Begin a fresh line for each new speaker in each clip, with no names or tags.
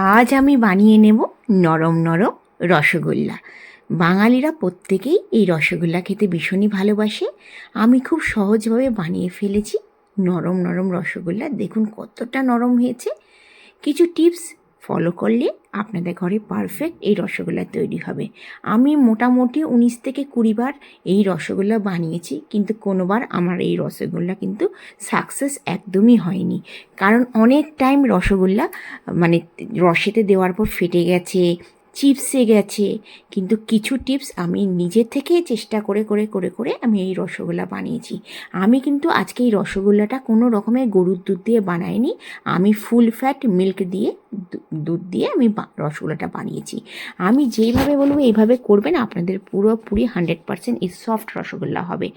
আজ আমি বানিয়ে নেব নরম নরম রসগোল্লা। বাঙালিরা প্রত্যেকেই এই রসগোল্লা খেতে ভীষণই ভালোবাসে। আমি খুব সহজভাবে বানিয়ে ফেলেছি নরম নরম রসগোল্লা। দেখুন কতটা নরম হয়েছে। কিছু টিপস ফলো করলে আপনাদের ঘরে পারফেক্ট এই রসগোল্লা তৈরি হবে। আমি মোটামুটি উনিশ থেকে কুড়ি বার এই রসগোল্লা বানিয়েছি, কিন্তু কোনোবার আমার এই রসগোল্লা কিন্তু সাকসেস একদমই হয়নি। কারণ অনেক টাইম রসগোল্লা মানে রসেতে দেওয়ার পর ফেটে গেছে চিপসে গেছে। কিন্তু কিছু টিপস আমি নিজে থেকে চেষ্টা করে করে করে করে আমি এই রসগোল্লা বানিয়েছি। আমি কিন্তু আজকে এই রসগোল্লাটা কোনো রকমের গরুর দুধ দিয়ে বানাইনি। আমি ফুল ফ্যাট মিল্ক দিয়ে দুধ দিয়ে আমি রসগোল্লাটা বানিয়েছি। আমি যেইভাবে বলব এইভাবে করবেন, আপনাদের পুরোপুরি হান্ড্রেড পারসেন্ট এই সফট রসগোল্লা হবে।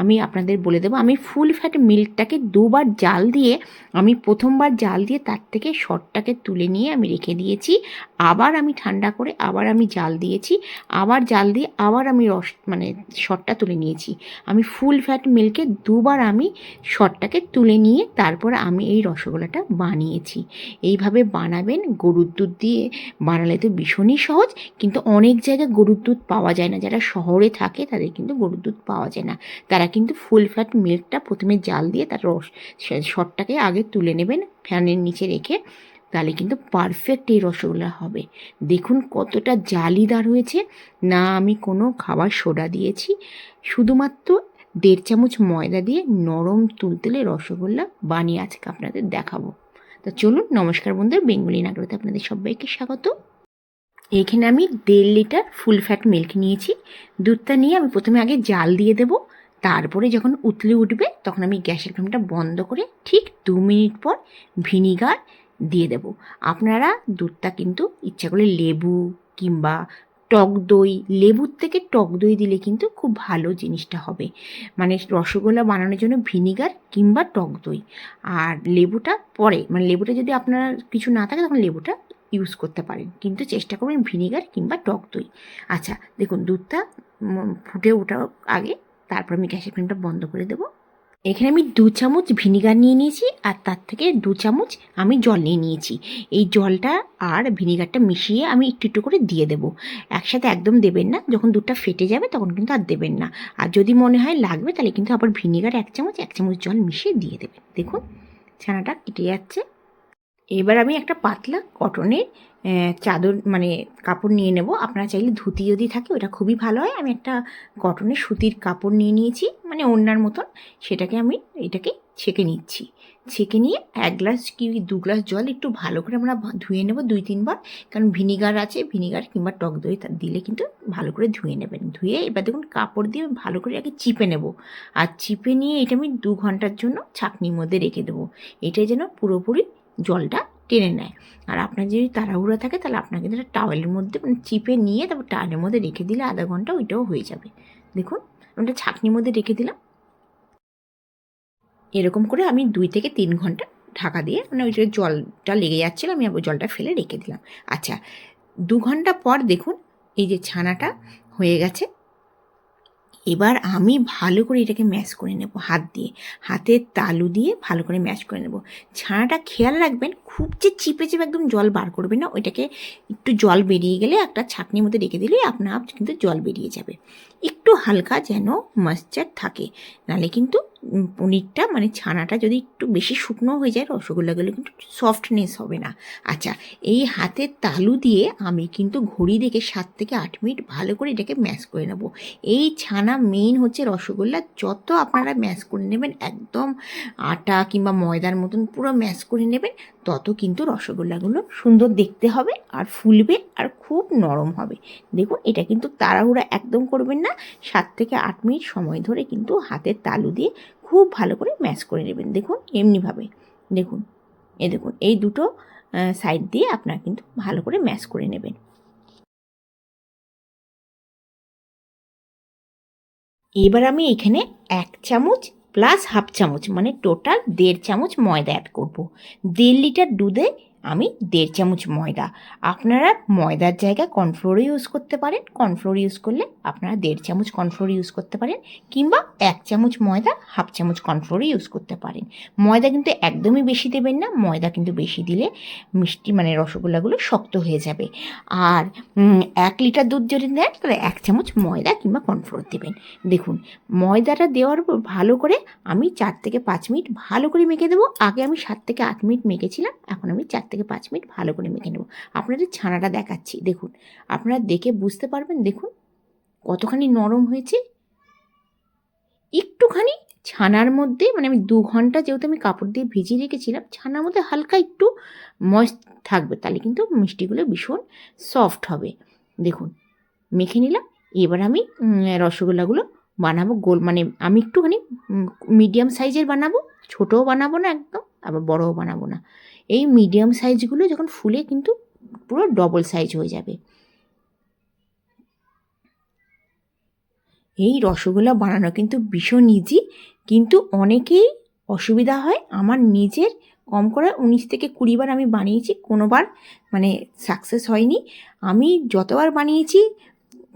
আমি আপনাদের বলে দেবো, আমি ফুল ফ্যাট মিল্কটাকে দুবার জাল দিয়ে, আমি প্রথমবার জাল দিয়ে তার থেকে শটটাকে তুলে নিয়ে আমি রেখে দিয়েছি। আবার আমি ঠান্ডা করে আবার আমি জাল দিয়েছি, আবার জাল দিয়ে আবার আমি রস মানে শটটা তুলে নিয়েছি। আমি ফুল ফ্যাট মিল্কে দুবার আমি শটটাকে তুলে নিয়ে তারপর আমি এই রসগোল্লাটা বানিয়েছি। এইভাবে বানাবেন, গরুর দুধ দিয়ে বানালে তো ভীষণই সহজ, কিন্তু অনেক জায়গায় গরুর দুধ পাওয়া যায় না। যারা শহরে থাকে তাদের কিন্তু গরুর দুধ পাওয়া যায় না। তারা কিন্তু ফুল ফ্যাট মিল্কটা প্রথমে জাল দিয়ে তার রস শটটাকে আগে তুলে নেবেন, ফ্যানের নিচে রেখে তাহলে কিন্তু পারফেক্ট এই রসগোল্লা হবে। দেখুন কতটা জালিদার হয়েছে। না, আমি কোনো খাবার সোডা দিয়েছি। শুধুমাত্র দেড় চামচ ময়দা দিয়ে নরম তুলতুলে রসগোল্লা বানিয়ে আজকে আপনাদের দেখাবো। তো চলুন, নমস্কার বন্ধুরা, বেঙ্গলি নাগরতে আপনাদের সবাইকে স্বাগত। এখানে আমি দেড় লিটার ফুল ফ্যাট মিল্ক নিয়েছি। দুধটা নিয়ে আমি প্রথমে আগে জাল দিয়ে দেবো। তারপরে যখন উতলে উঠবে, তখন আমি গ্যাসের ফ্লেমটা বন্ধ করে ঠিক দু মিনিট পর ভিনিগার দিয়ে দেবো। আপনারা দুধটা কিন্তু ইচ্ছা করলে লেবু কিংবা টক দই, লেবুর থেকে টক দই দিলে কিন্তু খুব ভালো জিনিসটা হবে। মানে রসগোল্লা বানানোর জন্য ভিনিগার কিংবা টক দই। আর লেবুটা পরে মানে লেবুটা যদি আপনার কিছু না থাকে তখন লেবুটা ইউজ করতে পারেন। কিন্তু চেষ্টা করবেন ভিনিগার কিংবা টক দই। আচ্ছা দেখুন দুধটা ফুটে ওঠার আগে তারপর আমি গ্যাসের ফ্লেমটা বন্ধ করে দেবো। এখানে আমি দু চামচ ভিনিগার নিয়ে নিয়েছি, আর তার থেকে দু চামচ আমি জল নিয়ে নিয়েছি। এই জলটা আর ভিনিগারটা মিশিয়ে আমি একটু একটু করে দিয়ে দেবো। একসাথে একদম দেবেন না, যখন দুধটা ফেটে যাবে তখন কিন্তু আর দেবেন না। আর যদি মনে হয় লাগবে তাহলে কিন্তু আবার ভিনিগার এক চামচ এক চামচ জল মিশিয়ে দিয়ে দেবেন। দেখুন, ছানাটা কেটে যাচ্ছে। এবার আমি একটা পাতলা কটনের চাদর মানে কাপড় নিয়ে নেব। আপনারা চাইলে ধুতি যদি থাকে, ওটা খুবই ভালো হয়। আমি একটা কটনের সুতির কাপড় নিয়ে নিয়েছি মানে ওড়নার মতন। সেটাকে আমি এটাকে ছেঁকে নিচ্ছি। ছেঁকে নিয়ে এক গ্লাস কি দু গ্লাস জল একটু ভালো করে আমরা ধুয়ে নেব দুই তিনবার কারণ ভিনিগার আছে ভিনিগার কিংবা টক দই দিলে কিন্তু ভালো করে ধুয়ে নেবেন। ধুয়ে এবার দেখুন কাপড় দিয়ে ভালো করে আগে চিপে নেব। আর চিপে নিয়ে এটা আমি দু ঘণ্টার জন্য ছাঁকনির মধ্যে রেখে দেবো। এটাই যেন পুরোপুরি জলটা টেনে নেয়। আর আপনার যদি তাড়াহুড়া থাকে, তাহলে আপনাকে একটা টাওয়েলের মধ্যে মানে চিপে নিয়ে তারপর টাওয়েলের মধ্যে রেখে দিলে আধা ঘণ্টা ওইটাও হয়ে যাবে। দেখুন ওটা ছাঁকনির মধ্যে রেখে দিলাম। এরকম করে আমি দুই থেকে তিন ঘণ্টা ঢাকা দিয়ে মানে ওই জলটা লেগে যাচ্ছিল, আমি আবার জলটা ফেলে রেখে দিলাম। আচ্ছা দু ঘণ্টা পর দেখুন, এই যে ছানাটা হয়ে গেছে। এবার আমি ভালো করে এটাকে ম্যাশ করে নেব হাত দিয়ে। হাতের তালু দিয়ে ভালো করে ম্যাশ করে নেব। ছানাটা খেয়াল রাখবেন, খুব যে চিপে চিপে একদম জল বার করবে না, ওইটাকে একটু জল বেরিয়ে গেলে একটা ছাঁকনির মধ্যে রেখে দিলে আপনা আপ কিন্তু জল বেরিয়ে যাবে। একটু হালকা যেন ময়েশ্চার থাকে, নালে কিন্তু পনিরটা মানে ছানাটা যদি একটু বেশি শুকনো হয়ে যায় রসগোল্লা রসগোল্লাগুলো কিন্তু সফটনেস হবে না। আচ্ছা এই হাতের তালু দিয়ে আমি কিন্তু ঘড়ি দেখে সাত থেকে আট মিনিট ভালো করে এটাকে ম্যাশ করে নেব। এই ছানা মেইন হচ্ছে রসগোল্লা, যত আপনারা ম্যাশ করে নেবেন, একদম আটা কিংবা ময়দার মতন পুরো ম্যাশ করে নেবেন তত কিন্তু রসগোল্লাগুলো সুন্দর দেখতে হবে আর ফুলবে আর খুব নরম হবে। দেখুন, এটা কিন্তু তাড়াহুড়া একদম করবেন না। সাত থেকে আট মিনিট সময় ধরে কিন্তু হাতের তালু দিয়ে খুব ভালো করে ম্যাশ করে নেবেন। দেখুন, এমনিভাবে। দেখুন এ দেখুন, এই দুটো সাইড দিয়ে আপনারা কিন্তু ভালো করে ম্যাশ করে নেবেন। এবার আমি এখানে এক চামচ প্লাস হাফ চামচ মানে টোটাল দেড় চামচ ময়দা অ্যাড করব। দেড় লিটার দুধে আমি দেড় চামচ ময়দা। আপনারা ময়দার জায়গায় কর্নফ্লোরও ইউজ করতে পারেন। কর্নফ্লোর ইউজ করলে আপনারা দেড় চামচ কর্নফ্লোর ইউজ করতে পারেন কিংবা এক চামচ ময়দা, হাফ চামচ কর্নফ্লোরও ইউজ করতে পারেন। ময়দা কিন্তু একদমই বেশি দেবেন না, ময়দা কিন্তু বেশি দিলে মিষ্টি মানে রসগোল্লাগুলো শক্ত হয়ে যাবে। আর এক লিটার দুধ যদি দেন তাহলে এক চামচ ময়দা কিংবা কর্নফ্লোর দেবেন। দেখুন, ময়দাটা দেওয়ার পর ভালো করে আমি চার থেকে পাঁচ মিনিট ভালো করে মেখে দেবো। আগে আমি সাত থেকে আট মিনিট মেখেছিলাম, এখন আমি চার থেকে পাঁচ মিনিট ভালো করে মেখে নেব। আপনাদের ছানাটা দেখাচ্ছি, দেখুন। আপনারা দেখে বুঝতে পারবেন, দেখুন, কতখানি নরম হয়েছে। একটুখানি ছানার মধ্যে মানে আমি দু ঘণ্টা যেহেতু আমি কাপড় দিয়ে ভিজিয়ে রেখেছিলাম, ছানার মধ্যে হালকা একটু ময়েস্ট থাকবে, তাহলে কিন্তু মিষ্টিগুলো ভীষণ সফট হবে। দেখুন, মেখে নিলাম, এবার আমি রসগোল্লাগুলো বানাবো গোল মানে আমি একটুখানি মিডিয়াম সাইজের বানাবো, ছোটও বানাবো না একদম। আবার বড়ও বানাবো না। এই মিডিয়াম সাইজগুলো যখন ফুলে কিন্তু পুরো ডবল সাইজ হয়ে যাবে। এই রসগোল্লা বানানো কিন্তু ভীষণ ইজি কিন্তু অনেকেই অসুবিধা হয়। আমার নিজের কম করে উনিশ থেকে কুড়িবার আমি বানিয়েছি, কোনোবার মানে সাকসেস হয়নি। আমি যতবার বানিয়েছি,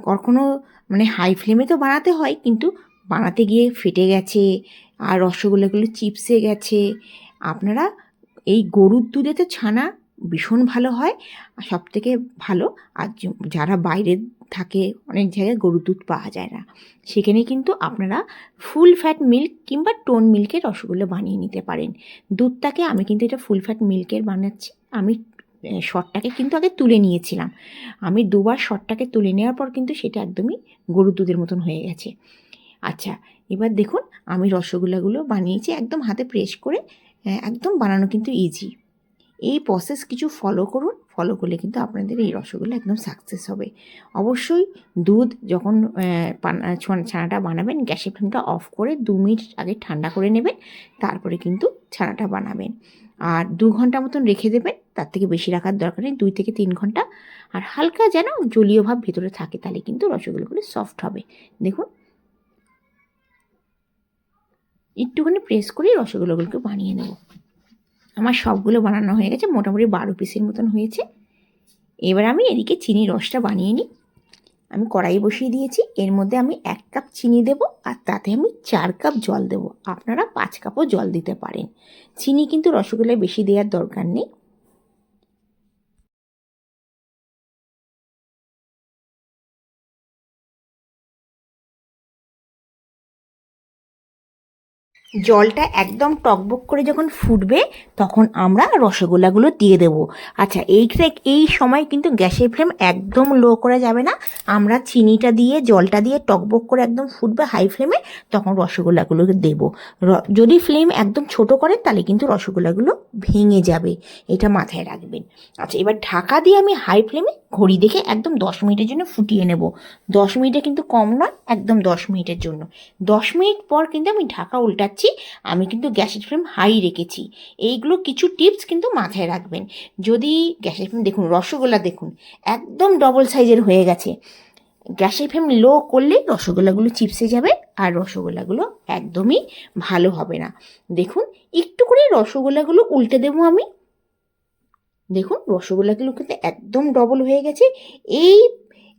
কখনো মানে হাই ফ্লেমে তো বানাতে হয়, কিন্তু বানাতে গিয়ে ফেটে গেছে, আর রসগোল্লাগুলো চিপসে গেছে আপনারা এই গরুর দুধেতে ছানা ভীষণ ভালো হয়। সব থেকে ভালো আর যারা বাইরে থাকে, অনেক জায়গায় গরুর দুধ পাওয়া যায় না। সেখানে কিন্তু আপনারা ফুল ফ্যাট মিল্ক কিংবা টোন মিল্কের রসগোল্লা বানিয়ে নিতে পারেন। দুধটাকে আমি কিন্তু এটা ফুল ফ্যাট মিল্কের বানাচ্ছি। আমি শটটাকে কিন্তু আগে তুলে নিয়েছিলাম। আমি দুবার শটটাকে তুলে নেওয়ার পর কিন্তু সেটা একদমই গরুর দুধের মতন হয়ে গেছে। আচ্ছা এবার দেখুন, আমি রসগোল্লাগুলো বানিয়েছি একদম হাতে প্রেস করে। একদম বানানো কিন্তু ইজি এই প্রসেস কিছু ফলো করুন ফলো করলে কিন্তু আপনাদের এই রসগোল্লা একদম সাকসেস হবে। অবশ্যই দুধ যখন ছানাটা বানাবেন, গ্যাসের ফ্লেমটা অফ করে দু মিনিট আগে ঠান্ডা করে নেবেন, তারপরে কিন্তু ছানাটা বানাবেন। আর দু ঘণ্টা মতন রেখে দেবেন, তার থেকে বেশি রাখার দরকার নেই, দুই থেকে তিন ঘণ্টা। আর হালকা যেন জলীয় ভাব ভেতরে থাকে, তাহলে কিন্তু রসগোল্লাগুলো সফট হবে। দেখুন একটুখানি প্রেস করে রসগোল্লাগুলোকে বানিয়ে নেব। আমার সবগুলো বানানো হয়ে গেছে, মোটামুটি বারো পিসের মতন হয়েছে। এবার আমি এদিকে চিনি রসটা বানিয়ে নিই। আমি কড়াই বসিয়ে দিয়েছি। এর মধ্যে আমি এক কাপ চিনি দেব আর তাতে আমি চার কাপ জল দেব। আপনারা পাঁচ কাপও জল দিতে পারেন। চিনি কিন্তু রসগোল্লায় বেশি দেওয়ার দরকার নেই। জলটা একদম টকবক করে যখন ফুটবে, তখন আমরা রসগোল্লাগুলো দিয়ে দেবো। আচ্ছা এই এই সময় কিন্তু গ্যাসের ফ্লেম একদম লো করা যাবে না। আমরা চিনিটা দিয়ে, জলটা দিয়ে টকবক করে একদম ফুটবে হাই ফ্লেমে, তখন রসগোল্লাগুলোকে দেবো। যদি ফ্লেম একদম ছোট করেন তাহলে কিন্তু রসগোল্লাগুলো ভেঙে যাবে। এটা মাথায় রাখবেন। আচ্ছা এবার ঢাকা দিয়ে আমি হাই ফ্লেমে ঘড়ি দেখে একদম দশ মিনিটের জন্য ফুটিয়ে নেব। দশ মিনিটে কিন্তু কম নয়, একদম দশ মিনিটের জন্য। দশ মিনিট পর কিন্তু আমি ঢাকা উল্টাচ্ছি আমি কিন্তু গ্যাসের ফ্লেম হাই রেখেছি। এইগুলো কিছু টিপস কিন্তু মাথায় রাখবেন। যদি গ্যাসের ফ্লেম, দেখুন, রসগোল্লা দেখুন, একদম ডবল সাইজের হয়ে গেছে। গ্যাসের ফ্লেম লো করলে রসগোল্লাগুলো চিপসে যাবে আর রসগোল্লাগুলো একদমই ভালো হবে না। দেখুন, একটু করে রসগোল্লাগুলো উল্টে দেবো আমি। দেখুন, রসগোল্লাগুলো কিন্তু একদম ডবল হয়ে গেছে। এই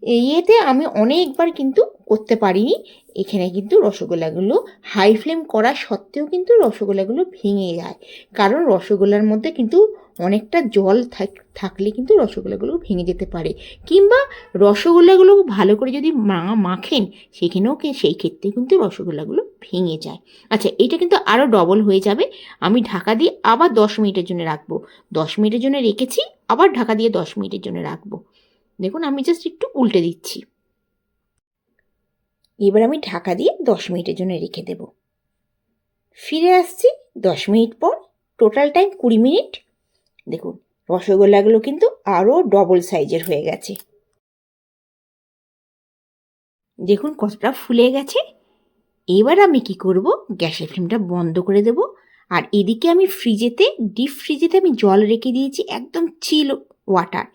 ইয়েতে আমি অনেকবার কিন্তু করতে পারিনি। এখানে কিন্তু রসগোল্লাগুলো হাই ফ্লেম করা সত্ত্বেও কিন্তু রসগোল্লাগুলো ভেঙে যায়। কারণ রসগোল্লার মধ্যে কিন্তু অনেকটা জল থাক- থাকলে কিন্তু রসগোল্লাগুলো ভেঙে যেতে পারে। কিংবা রসগোল্লাগুলো ভালো করে যদি মা, মাখেন, সেখানেও সেই ক্ষেত্রে কিন্তু রসগোল্লাগুলো ভেঙে যায়। আচ্ছা এটা কিন্তু আরও ডবল হয়ে যাবে। আমি ঢাকা দিয়ে আবার দশ মিনিটের জন্য রাখব। দশ মিনিটের জন্য রেখেছি, আবার ঢাকা দিয়ে দশ মিনিটের জন্য রাখব। দেখুন, আমি জাস্ট একটু উল্টে দিচ্ছি। এবার আমি ঢাকা দিয়ে দশ মিনিটের জন্য রেখে দেব। ফিরে আসছি দশ মিনিট পর টোটাল টাইম কুড়ি মিনিট। দেখুন, রসগোল্লাগুলো কিন্তু আরও ডবল সাইজের হয়ে গেছে। দেখুন, কতটা ফুলে গেছে। এবার আমি কি করব? গ্যাসের ফ্লেমটা বন্ধ করে দেব। আর এদিকে আমি ফ্রিজেতে ডিপ ফ্রিজেতে আমি জল রেখে দিয়েছি, একদম চিল ওয়াটার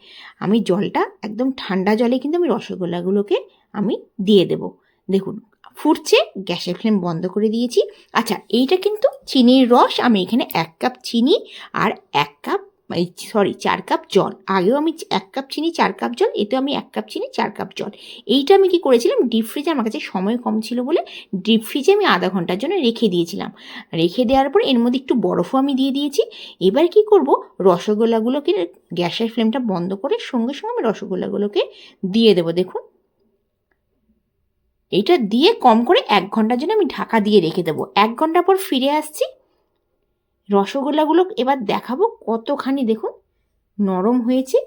আমি জলটা একদম ঠান্ডা জলে কিন্তু আমি রসগোল্লাগুলোকে আমি দিয়ে দেব। দেখুন, ফুটছে, গ্যাসের ফ্লেম বন্ধ করে দিয়েছি। আচ্ছা এইটা কিন্তু চিনির রস, আমি এখানে এক কাপ চিনি আর এক কাপ এই সরি চার কাপ জল। আগেও আমি এক কাপ চিনি, চার কাপ জল, এতেও আমি এক কাপ চিনি, চার কাপ জল। এইটা আমি কি করেছিলাম? ডিপ ফ্রিজে আমার কাছে সময় কম ছিল বলে ডিপ ফ্রিজে আমি আধা ঘণ্টার জন্য রেখে দিয়েছিলাম। রেখে দেওয়ার পর এর মধ্যে একটু বরফও আমি দিয়ে দিয়েছি। এবার কি করব? রসগোল্লাগুলোকে গ্যাসের ফ্লেমটা বন্ধ করে সঙ্গে সঙ্গে আমি রসগোল্লাগুলোকে দিয়ে দেবো, দেখুন। এইটা দিয়ে কম করে এক ঘণ্টার জন্য আমি ঢাকা দিয়ে রেখে দেবো। এক ঘণ্টা পর ফিরে আসছি। রসগোল্লাগুলো এবার দেখাবো কতখানি দেখুন নরম হয়েছে।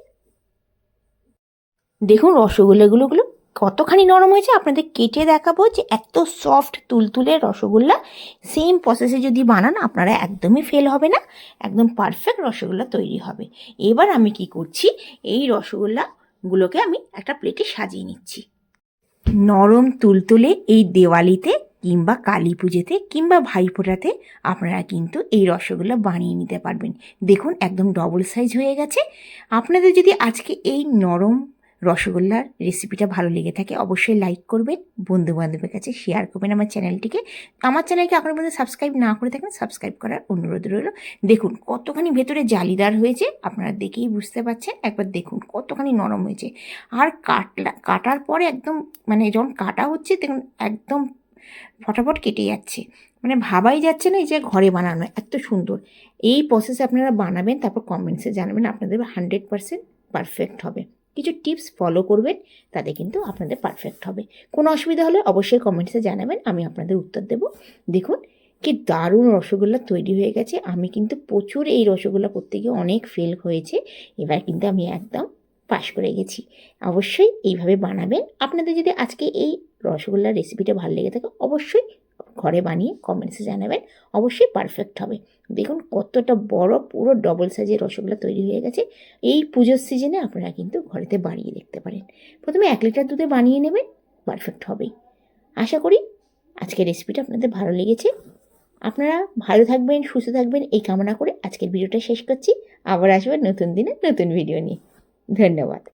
দেখুন রসগোল্লাগুলোগুলো কতখানি নরম হয়েছে। আপনাদের কেটে দেখাবো যে এত সফট তুলতুলে রসগোল্লা। সেম প্রসেসে যদি বানান, আপনারা একদমই ফেল হবে না। একদম পারফেক্ট রসগোল্লা তৈরি হবে। এবার আমি কি করছি? এই রসগোল্লাগুলোকে আমি একটা প্লেটে সাজিয়ে নিচ্ছি। নরম তুলতুলে এই দেওয়ালিতে কিংবা কালী পুজোতে কিংবা ভাইফোঁটাতে আপনারা কিন্তু এই রসগোল্লা বানিয়ে নিতে পারবেন। দেখুন, একদম ডবল সাইজ হয়ে গেছে। আপনাদের যদি আজকে এই নরম রসগোল্লার রেসিপিটা ভালো লেগে থাকে, অবশ্যই লাইক করবেন বন্ধু বান্ধবের কাছে শেয়ার করবেন আমার চ্যানেলটিকে আমার চ্যানেলকে এখনও পর্যন্ত সাবস্ক্রাইব না করে থাকেন সাবস্ক্রাইব করার অনুরোধ রইল। দেখুন, কতখানি ভেতরে জালিদার হয়েছে, আপনারা দেখেই বুঝতে পারছেন। একবার দেখুন, কতখানি নরম হয়েছে। আর কাটলা, কাটার পরে একদম মানে যখন কাটা হচ্ছে, তখন একদম ফটাফট কেটে যাচ্ছে। মানে ভাবাই যাচ্ছে না এই যে ঘরে বানানো, এত সুন্দর। এই প্রসেসে আপনারা বানাবেন, তারপর কমেন্টসে জানাবেন, আপনাদের হান্ড্রেড পারসেন্ট পারফেক্ট হবে। কিছু টিপস ফলো করবেন, তাতে কিন্তু আপনাদের পারফেক্ট হবে। কোনো অসুবিধা হলে অবশ্যই কমেন্টসে জানাবেন, আমি আপনাদের উত্তর দেব। দেখুন, কি দারুণ রসগোল্লা তৈরি হয়ে গেছে। আমি কিন্তু প্রচুর এই রসগোল্লা করতে গিয়ে অনেক ফেল হয়েছে। এবার কিন্তু আমি একদম পাশ করে গেছি। অবশ্যই এইভাবে বানাবেন। আপনাদের যদি আজকে এই রসগোল্লার রেসিপিটা ভালো লেগে থাকে, অবশ্যই ঘরে বানিয়ে কমেন্টসে জানাবেন, অবশ্যই পারফেক্ট হবে। দেখুন কতটা বড়, পুরো ডবল সাইজের রসগোল্লা তৈরি হয়ে গেছে। এই পুজোর সিজনে আপনারা কিন্তু ঘরেতে বানিয়ে দেখতে পারেন। প্রথমে এক লিটার দুধে বানিয়ে নেবেন পারফেক্ট হবেই আশা করি আজকের রেসিপিটা আপনাদের ভালো লেগেছে। আপনারা ভালো থাকবেন, সুস্থ থাকবেন, এই কামনা করে আজকের ভিডিওটা শেষ করছি। আবার আসবেন নতুন দিনে নতুন ভিডিও নিয়ে। ধন্যবাদ।